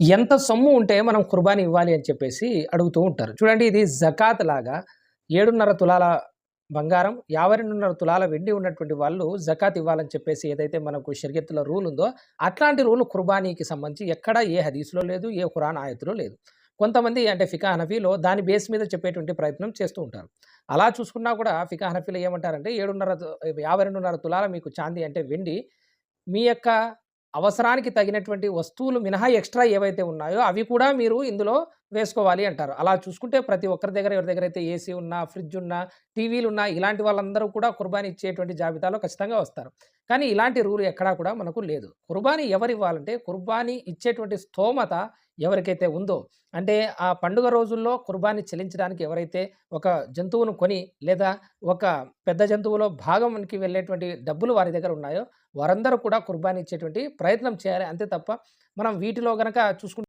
ఎంత సొమ్ము ఉంటే మనం కుర్బానీ ఇవ్వాలి అని చెప్పేసి అడుగుతూ ఉంటారు. చూడండి ఇది జకాత్ లాగా ఏడున్నర తులాల బంగారం యాభై రెండున్నర తులాల వెండి ఉన్నటువంటి వాళ్ళు జకాత్ ఇవ్వాలని చెప్పేసి ఏదైతే మనకు షరియత్తుల రూల్ ఉందో అట్లాంటి రూల్ కుర్బానీకి సంబంధించి ఎక్కడ ఏ హదీస్లో లేదు ఏ ఖురాన్ ఆయతులో లేదు. కొంతమంది అంటే ఫికా హనఫీలో దాని బేస్ మీద చెప్పేటువంటి ప్రయత్నం చేస్తూ ఉంటారు. అలా చూసుకున్నా కూడా ఫికా హనఫీలో ఏమంటారంటే ఏడున్నర యాభై రెండున్నర తులాల మీకు చాందీ అంటే వెండి మీ యొక్క అవసరానికి తగినటువంటి వస్తువులు మినహా ఎక్స్ట్రా ఏవైతే ఉన్నాయో అవి కూడా మీరు ఇందులో వేసుకోవాలి అంటారు. అలా చూసుకుంటే ప్రతి ఒక్కరి దగ్గర ఎవరి దగ్గర అయితే ఏసీ ఉన్నా ఫ్రిడ్జ్ ఉన్నా టీవీలు ఉన్నా ఇలాంటి వాళ్ళందరూ కూడా కుర్బానీ ఇచ్చేటువంటి జాబితాలో ఖచ్చితంగా వస్తారు. కానీ ఇలాంటి రూల్ ఎక్కడా కూడా మనకు లేదు. కుర్బానీ ఎవరు ఇవ్వాలంటే కుర్బానీ ఇచ్చేటువంటి స్తోమత ఎవరికైతే ఉందో అంటే ఆ పండుగ రోజుల్లో కుర్బానీ చెల్లించడానికి ఎవరైతే ఒక జంతువును కొని లేదా ఒక పెద్ద జంతువులో భాగంకి వెళ్ళేటువంటి డబ్బులు వారి దగ్గర ఉన్నాయో వారందరూ కూడా కుర్బానీ ఇచ్చేటువంటి ప్రయత్నం చేయాలి. అంతే తప్ప మనం వీటిలో కనుక చూసుకుంటే